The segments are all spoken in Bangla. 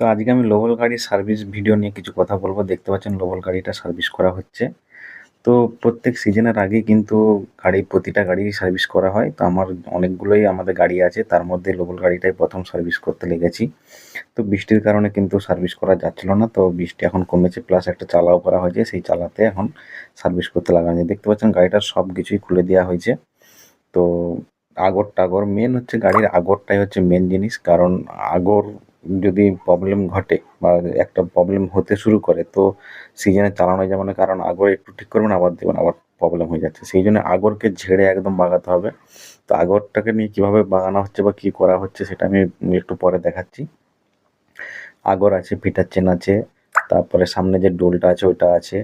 তো আজকে আমি লোবল গাড়ির সার্ভিস ভিডিও নিয়ে কিছু কথা বলব। দেখতে পাচ্ছেন লোবল গাড়িটা সার্ভিস করা হচ্ছে। তো প্রত্যেক সিজনের আগে কিন্তু গাড়ি, প্রতিটা গাড়ি সার্ভিস করা হয়। তো আমার অনেকগুলোই আমাদের গাড়ি আছে। তার মধ্যে লোবল গাড়িটাই প্রথম সার্ভিস করতে লেগেছি। তো বৃষ্টির কারণে কিন্তু সার্ভিস করা যাচ্ছিল না। তো বৃষ্টি এখন কমেছে প্লাস একটা চালাও করা হয়েছে। সেই চালাতে এখন সার্ভিস করতে লাগানো যায় দেখতে পাচ্ছেন গাড়িটার সব কিছুই খুলে দেওয়া হয়েছে। তো আগর টাগর মেন হচ্ছে গাড়ির আগরটাই হচ্ছে মেন জিনিস। কারণ আগর যদি প্রবলেম ঘটে বা একটা প্রবলেম হতে শুরু করে, তো সিজনে চালানো যাবে না কারণ, আগর একটু ঠিক করবেন, আবার দেবেন, আবার প্রবলেম হয়ে যাচ্ছে। সেই জন্য আগরকে ঝেড়ে একদম বাগাতে হবে। তো আগরটাকে নিয়ে কীভাবে বাগানো হচ্ছে বা কী করা হচ্ছে সেটা আমি একটু পরে দেখাচ্ছি। আগর আছে, ফিটার চেন আছে, তারপরে সামনে যে ডোলটা আছে, ওইটা আছে।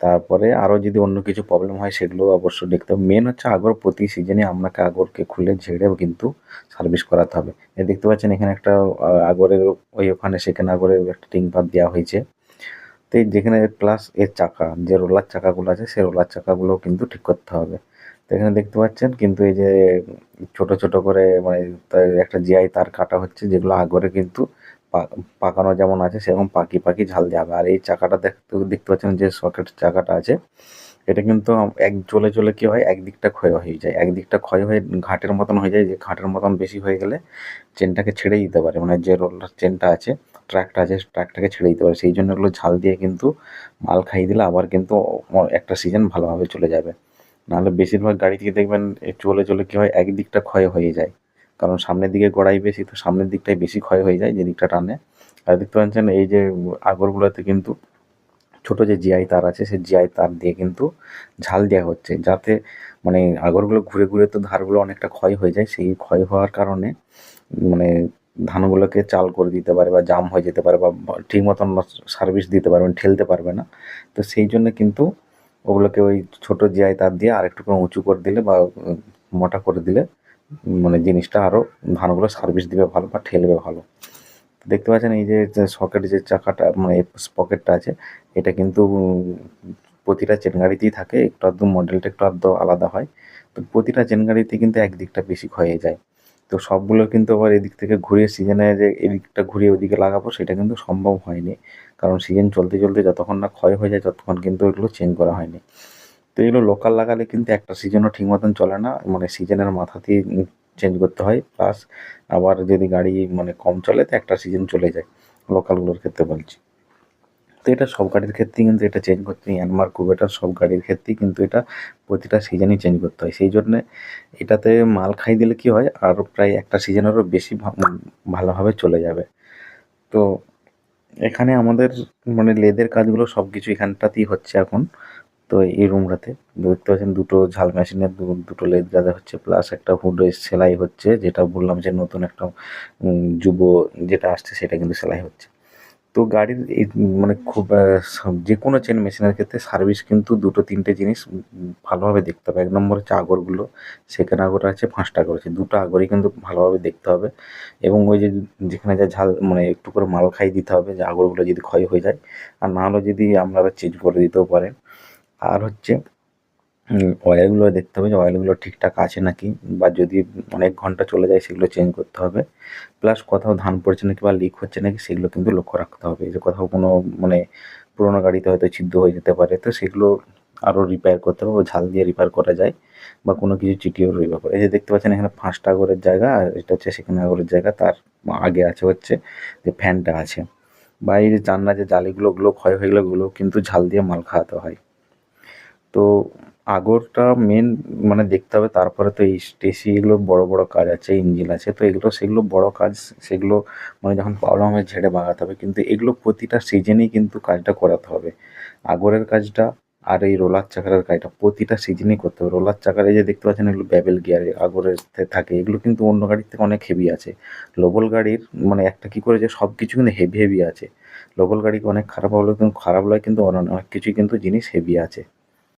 তারপরে আরও যদি অন্য কিছু প্রবলেম হয় সেগুলো অবশ্যই দেখতে হবে। মেন হচ্ছে আগর প্রতি সিজনে আপনাকে আগরকে খুলে ঝেড়েও কিন্তু সার্ভিস করাতে হবে। এ দেখতে পাচ্ছেন এখানে একটা আগরের ওই ওখানে সেখানে আগরের একটা টিং পাত দেওয়া হয়েছে। তো এই যেখানে প্লাস এর চাকা, যে রোলার চাকাগুলো আছে সেই রোলার চাকাগুলো কিন্তু ঠিক করতে হবে। তো এখানে দেখতে পাচ্ছেন কিন্তু এই যে ছোট ছোট করে মানে একটা জিআই তার কাটা হচ্ছে যেগুলো আগরে কিন্তু পাকানো যেমন আছে, সেরকম পাকি পাকি ঝাল যাবে। আর এই চাকাটা দেখতে দেখতে পাচ্ছেন যে সকেট চাকাটা আছে, এটা কিন্তু এক চলে চলে কী হয়, একদিকটা ক্ষয় হয়ে যায়। একদিকটা ক্ষয় হয়ে ঘাটের মতন হয়ে যায় যে ঘাটের মতন বেশি হয়ে গেলে চেনটাকে ছেড়ে দিতে পারে। মানে যে রোলার চেনটা আছে ট্র্যাকটা আছে ট্র্যাকটাকে ছেড়ে দিতে পারে। সেই জন্য এগুলো ঝাল দিয়ে কিন্তু মাল খাইয়ে দিলে আবার কিন্তু একটা সিজন ভালোভাবে চলে যাবে। নাহলে বেশিরভাগ গাড়ি থেকে দেখবেন চলে চলে কী হয়, একদিকটা ক্ষয় হয়ে যায়। কারণ সামনের দিকে গড়াই বেশি, তো সামনের দিকটাই বেশি ক্ষয় হয়ে যায় যে দিকটা টানে। আর দেখতে পাচ্ছেন এই যে আগরগুলোতে কিন্তু ছোট যে জিআই তার আছে, সেই জিআই তার দিয়ে কিন্তু ঝাল দেওয়া হচ্ছে। যাতে মানে আগরগুলো ঘুরে ঘুরে তো ধারগুলো অনেকটা ক্ষয় হয়ে যায়, সেই ক্ষয় হওয়ার কারণে মানে ধানগুলোকে চাল করে দিতে পারে বা জাম হয়ে যেতে পারে বা ঠিক মতন সার্ভিস দিতে পারবেন ঠেলতে পারবে না। তো সেই জন্য কিন্তু ওগুলোকে ওই ছোটো জিআই তার দিয়ে আরেকটু উঁচু করে দিলে বা মোটা করে দিলে মানে জিনিসটা আরও ধানগুলো সার্ভিস দিবে ভালো বা ঠেলবে ভালো। দেখতে পাচ্ছেন এই যে সকেট যে চাকাটা মানে পকেটটা আছে, এটা কিন্তু প্রতিটা চেন গাড়িতেই থাকে, একটু আধটু মডেলটা একটু আধটু আলাদা হয়। তো প্রতিটা চেন গাড়িতে কিন্তু একদিকটা বেশি ক্ষয়ে যায়। তো সবগুলো কিন্তু আবার এদিক থেকে ঘুরিয়ে সিজনে যে এদিকটা ঘুরিয়ে ওদিকে লাগাবো, সেটা কিন্তু সম্ভব হয়নি। কারণ সিজন চলতে চলতে যতক্ষণ না ক্ষয় হয়ে যায়, ততক্ষণ কিন্তু এগুলো চেঞ্জ করা হয়নি। তো এগুলো লোকাল লাগালে কিন্তু একটা সিজনও ঠিক মতন চলে না। মানে সিজনের মাথাতেই চেঞ্জ করতে হয়। প্লাস আবার যদি গাড়ি মানে কম চলে, তো একটা সিজন চলে যায়। লোকালগুলোর ক্ষেত্রে বলছি। তো এটা সব গাড়ির ক্ষেত্রেই কিন্তু এটা চেঞ্জ করতে হয়। অ্যানমার কুবেটার সব গাড়ির ক্ষেত্রেই কিন্তু এটা প্রতিটা সিজনই চেঞ্জ করতে হয়। সেই জন্যে এটাতে মাল খাই দিলে কি হয় আরও প্রায় একটা সিজনেরও বেশি ভালোভাবে চলে যাবে। তো এখানে আমাদের মানে লেদের কাজগুলো সব কিছু এখানটাতেই হচ্ছে এখন। তো এই রুমটাতে দেখতে পাচ্ছেন দুটো ঝাল মেশিনের দুটো লেদ গাঁদা হচ্ছে প্লাস একটা হুডে সেলাই হচ্ছে, যেটা বললাম যে নতুন একটা যুব যেটা আসছে সেটা কিন্তু সেলাই হচ্ছে। তো গাড়ির মানে খুব যে কোনো চেন মেশিনের ক্ষেত্রে সার্ভিস কিন্তু দুটো তিনটে জিনিস ভালোভাবে দেখতে হবে। এক নম্বর হচ্ছে আগরগুলো সেকেন্ড আগর আছে পাঁচটা আগর আছে দুটো আগরই কিন্তু ভালোভাবে দেখতে হবে। এবং ওই যে যেখানে যা ঝাল মানে একটু করে মাল খাই দিতে হবে, যে আগরগুলো যদি ক্ষয় হয়ে যায়। আর না হলে যদি আপনারা চেঞ্জ করে দিতেও পারেন। আর হচ্ছে অয়েলগুলো দেখতে হবে যে অয়েলগুলো ঠিকঠাক আছে নাকি বা যদি অনেক ঘণ্টা চলে যায় সেগুলো চেঞ্জ করতে হবে। প্লাস কোথাও ধান পড়ছে নাকি বা লিক হচ্ছে নাকি সেগুলো কিন্তু লক্ষ্য রাখতে হবে। যে কোথাও কোনো মানে পুরোনো গাড়িতে হয়তো ছিদ্র হয়ে যেতে পারে, তো সেগুলো আরও রিপেয়ার করতে হবে ঝাল দিয়ে রিপেয়ার করা যায় বা কোনো কিছু চিটিও রিপেয়ার করে এই যে দেখতে পাচ্ছেন এখানে পাঁচটা আগরের জায়গা আর এটা হচ্ছে সেখানে আগরের জায়গা, তার আগে আছে হচ্ছে যে ফ্যানটা আছে। বা এই যে জানলা যে জালিগুলো, ওগুলো ক্ষয় হয়ে গেলে ওগুলো কিন্তু ঝাল দিয়ে মাল খাওয়াতে হয়। তো আগরটা মেন মানে দেখতে হবে, তারপরে তো এই স্টেসি এগুলো বড় বড় কাজ আছে ইঞ্জিন আছে, তো এগুলো, সেগুলো বড় কাজ, সেগুলো মানে যখন প্রবলেম হয় ঝেড়ে বাগাতে হবে, কিন্তু এগুলো প্রতিটা সিজনেই কিন্তু কাজটা করাতে হবে। আগরের কাজটা আর এই রোলার চাকারের কাজটা প্রতিটা সিজনেই করতে হবে। রোলার চাকারে যে দেখতে পাচ্ছেন এগুলো ব্যাবেল গিয়ারে আগরের থাকে, এগুলো কিন্তু অন্য গাড়ির থেকে অনেক হেভি আছে। লোবল গাড়ির মানে একটা কী করেছে সব কিছু কিন্তু হেভি হেভি আছে। লোকাল গাড়ি অনেক খারাপ হলেও কিন্তু, খারাপ লাগে কিন্তু অনেক কিছুই কিন্তু জিনিস হেভি আছে।